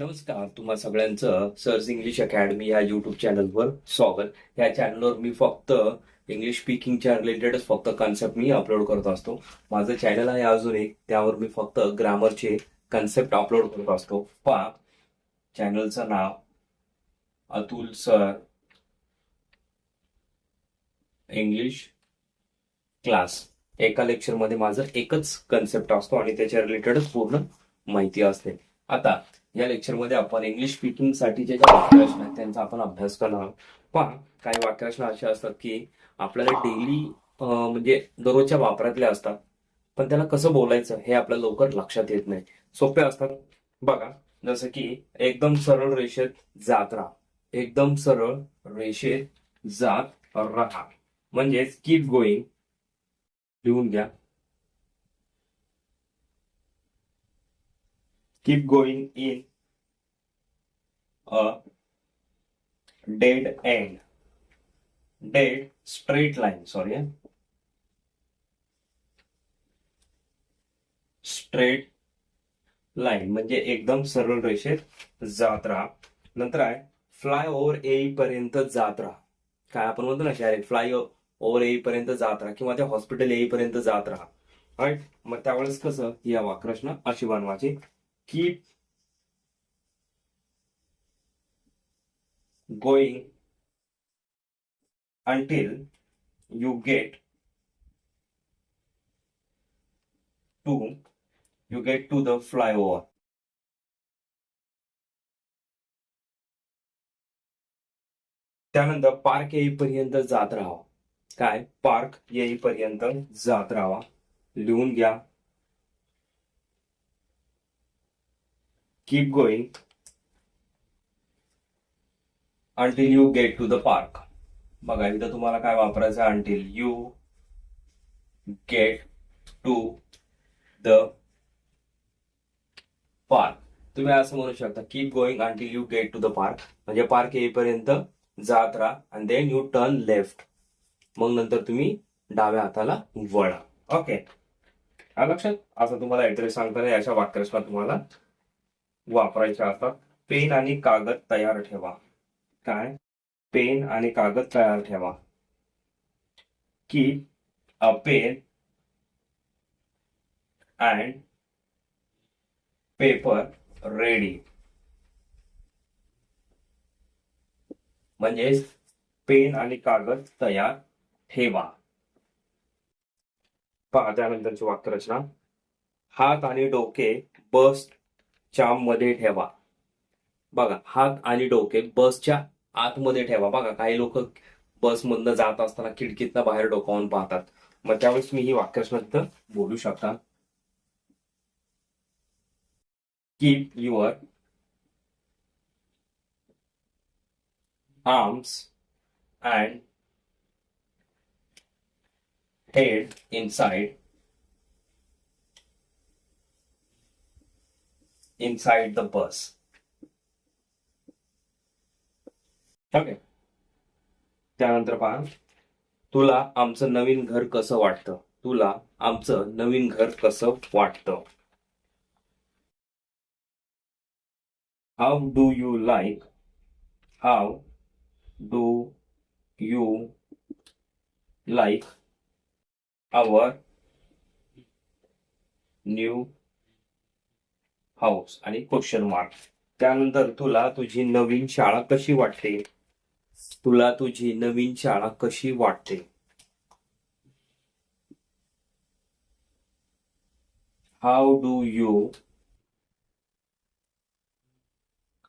नमस्कार तुम्हा सगळ्यांचं सर्स इंग्लिश अकॅडमी या युट्यूब चॅनलवर स्वागत. या चॅनलवर मी फक्त इंग्लिश स्पीकिंगच्या रिलेटेडच फक्त कन्सेप्ट मी अपलोड करत असतो. माझं चॅनल आहे अजून एक त्यावर मी फक्त ग्रामरचे कन्सेप्ट अपलोड करत असतो. पहा चॅनलचं नाव अतुल सर इंग्लिश क्लास एका लेक्चरमध्ये माझं एकच कन्सेप्ट असतो आणि त्याच्या रिलेटेडच पूर्ण माहिती असते. आता या लेक्चरमध्ये आपण इंग्लिश स्पीकिंगसाठीच्या ज्या वाक्यरचना आहेत त्यांचा आपण अभ्यास करणार आहोत. पहा काही वाक्यरचना अशा असतात की आपल्याला डेली म्हणजे दररोजच्या वापरातल्या असतात पण त्याला कसं बोलायचं हे आपल्याला लवकर लक्षात येत नाही. सोपे असतात. बघा जसं की एकदम सरळ रेषेत जात राहा. एकदम सरळ रेषेत जात राहा. म्हणजेच कीप गोईंग लिहून घ्या. Keep going in a dead end dead straight line sorry straight line म्हणजे एकदम सरळ रेषेत जात राहा. नंतर आहे फ्लाय ओव्हर येईपर्यंत जात राहा. काय आपण म्हणतो ना शाळेत फ्लाय ओव्हर येईपर्यंत जात राहा किंवा त्या हॉस्पिटल येईपर्यंत जात राहा. राईट मग त्यावेळेस कसं ही या वाक्प्रश्न अशी बनवायची keep going until you get to you get to the flyover. त्यानंतर पार्क येईपर्यंत जात राहावा काय? पार्क येईपर्यंत जात राहावा लिहून घ्या. Keep going until you get to the park बघा इथं तुम्हाला काय वापरायचं until you get to the park तुम्ही असं म्हणू शकता keep going until you get to the park म्हणजे पार्क येईपर्यंत जात राहा आणि देन यू टर्न लेफ्ट मग नंतर तुम्ही डाव्या हाताला वळा. ओके लक्षात? असं तुम्हाला ऍड्रेस सांगताना अशा वाक्यरचना तुम्हाला वापरायच्या असतात. पेन आणि कागद तयार ठेवा. काय? पेन आणि कागद तयार ठेवा. की a pen and paper ready. म्हणजेच पेन आणि कागद तयार ठेवा. पहा त्यानंतरची वाक्यरचना. हात आणि डोके बस च्या मध्ये ठेवा. बघा हात आणि डोके बसच्या आतमध्ये ठेवा. बघा काही लोक बसमधनं जात असताना खिडकीतनं बाहेर डोकावून पाहतात. मग त्यावेळेस मी ही वाक्यशब्द बोलू शकता. Keep your arms and head inside inside the bus. Okay त्यानंतर पहा तुला आमचं नवीन घर कसं वाटतं? तुला आमचं नवीन घर कसं वाटतं? How do you like how do you like our new house आणि क्वेश्चन मार्क त्यानंतर तुला तुझी नवीन शाळा कशी वाटते? तुला तुझी नवीन शाळा कशी वाटते? How do you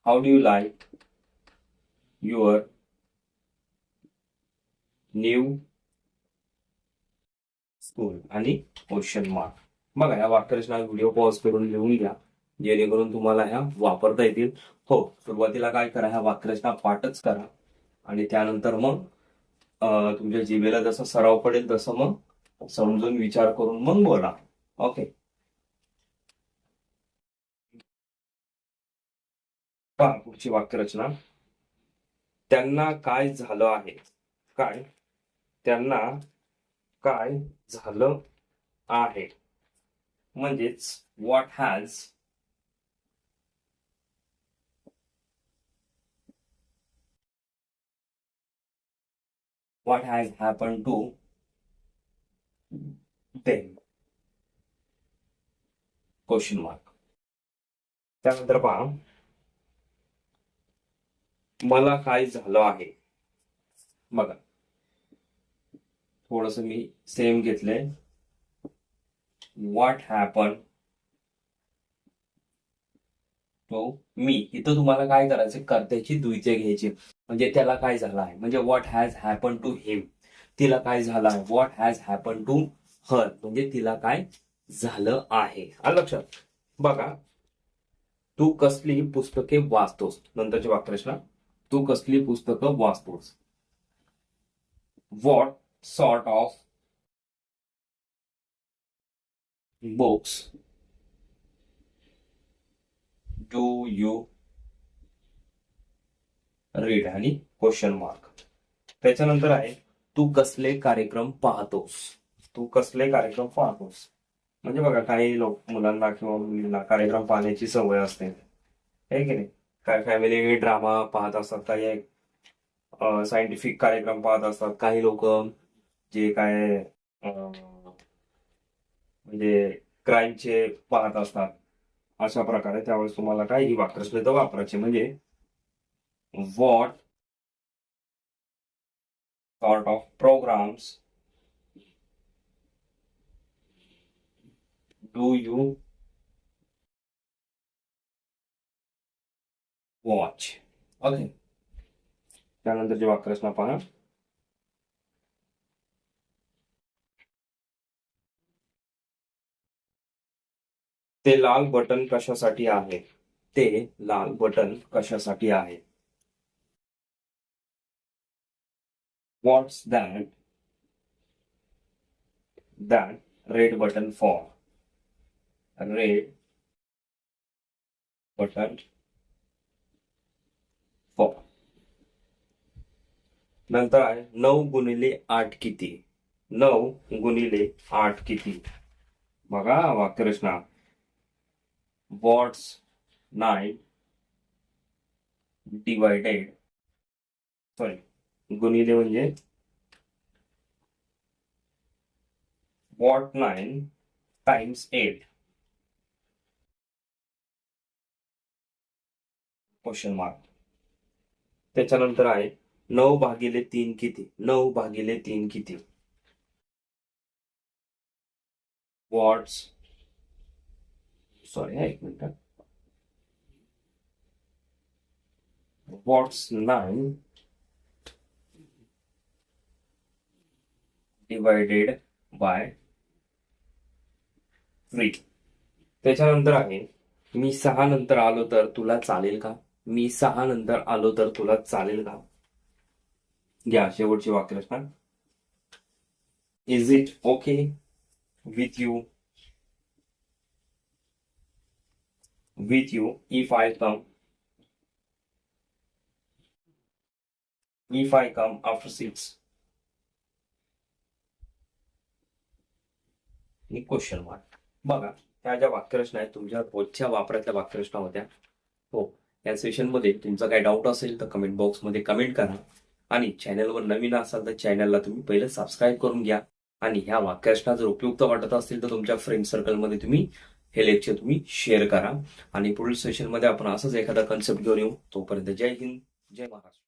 how do you like your new school आणि क्वेश्चन मार्क बघा या वाक्यरचना व्हिडिओ पॉज करून लिहून घ्या. जेणेकरून तुम्हाला ह्या वापरता येतील. हो सुरुवातीला काय करा ह्या वाक्यरचना पाठच करा. आणि त्यानंतर मग तुमच्या जिभेला जसं सराव पडेल तसं मग समजून विचार करून मग बोला. ओके. पुढची वाक्यरचना. त्यांना काय झालं आहे? काय? त्यांना काय झालं आहे? म्हणजेच what has what has happen to them? Question mark त्यानंतर पहा. मला काय झालं आहे? बघा. थोडस मी सेम घेतलंय. व्हॉट हॅपन टू मी इथं तुम्हाला काय करायचं कर्त्याची द्वितीय घ्यायची म्हणजे त्याला काय झालं आहे म्हणजे what has happen to him तिला काय झालं आहे what has happen to her म्हणजे तिला काय झालं आहे? लक्षात? बघा. तू कसली पुस्तके वाचतोस? नंतरची वाक्यरचना तू कसली पुस्तकं वाचतोस? What sort of books do you read आणि क्वेश्चन मार्क त्याच्यानंतर आहे तू कसले कार्यक्रम पाहतोस? तू कसले कार्यक्रम पाहतोस? म्हणजे बघा काही लोक मुलांना किंवा मुलींना कार्यक्रम पाहण्याची सवय असते. आहे की नाही? काय फॅमिली ड्रामा पाहत असतात काही सायंटिफिक कार्यक्रम पाहत असतात. काही लोक जे काय म्हणजे क्राईमचे पाहत असतात. अशा प्रकारे त्यावेळेस तुम्हाला काय ही वाक्प्रश्न वापरायचे. म्हणजे what sort of programmes do you watch okay त्यानंतरची वाक्यरचना पहा ते लाल बटन कशासाठी आहे? ते लाल बटन कशासाठी आहे? What's that? That red button for. Red button for. नंतर आहे नऊ गुणिले आठ किती? नऊ गुणिले आठ किती? बघा वाक्यरचना. वॉट्स नाईन डिवायडेड सॉरी गुणिले म्हणजे? What nine times eight question mark त्याच्यानंतर आहे नऊ भागिले तीन किती? नऊ भागिले तीन किती? वॉट्स सॉरी हा एक minute. What's nine divided by three त्याच्यानंतर आहे मी सहा नंतर आलो तर तुला चालेल का? मी सहा नंतर आलो तर तुला चालेल का? घ्या शेवटची वाक्यरचना is it okay with you with you if I come if I come after six आणि क्वेश्चन मार्क बघा त्या ज्या वाक्यरचना आहेत तुमच्या रोजच्या वापरातल्या वाक्यरचना होत्या हो या सेशनमध्ये तुमचा काही डाऊट असेल तर कमेंट बॉक्समध्ये कमेंट करा. आणि चॅनलवर नवीन असाल तर चॅनलला तुम्ही पहिलं सबस्क्राईब करून घ्या. आणि ह्या वाक्यरचना जर उपयुक्त वाटत असतील तर तुमच्या फ्रेंड सर्कलमध्ये तुम्ही हे लेक्चर तुम्ही शेअर करा. आणि पुढील सेशनमध्ये आपण असंच एखादा कन्सेप्ट घेऊन येऊ. तोपर्यंत जय हिंद जय महाराष्ट्र.